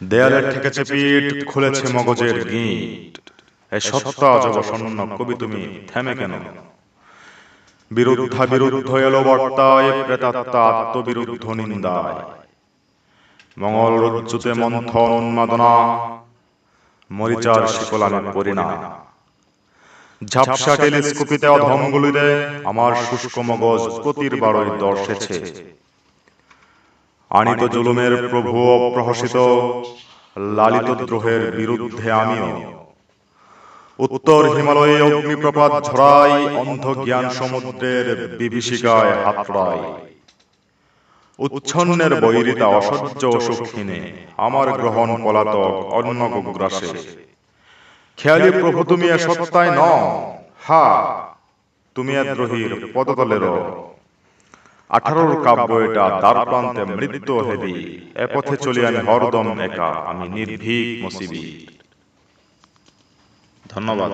দেয়ালে ঠেকেছে পিঠ খুলেছে মগজের গিট। এ সত্তা জবসন্ন কবি তুমি থেমে কেন? বিরুদ্ধা বিরুদ্ধ এলো বর্তায় প্রেতাত্মা আত্মবিরুদ্ধ নিন্দায়। মঙ্গল রজ্জুতে মন্থন উন্মাদনা মরিচার শিকলামে পরিণাম ঝাপসা টেলিস্কোপিতে অধমগুলিতে আমার শুষ্ক মগজ প্রতির বারোই দর্শেছে। আনিত জুলুমের প্রভু অপ্রহসিত লালিত দ্রোহের বিরুদ্ধে আমিও। উত্তর হিমালয়ে অগ্নিপ্রপাত ঝরাই, অন্ধ জ্ঞান সমুদ্রের বিভীষিকায় হাতড়াই উচ্ছন্নের বৈরিতা অসহ্য অসুখহীনে আমার গ্রহণ পলাতক অন্য গ্রাসে খেয়ালি প্রভু, তুমি এ সত্তায় ন হা, তুমি এ দ্রোহীর পদতলের আঠারোর কাব্য এটা দ্বার প্রান্তে মৃত্যু হেবি এ পথে চলি আমি হরদম একা। আমি নির্ভীক মসিবি। ধন্যবাদ।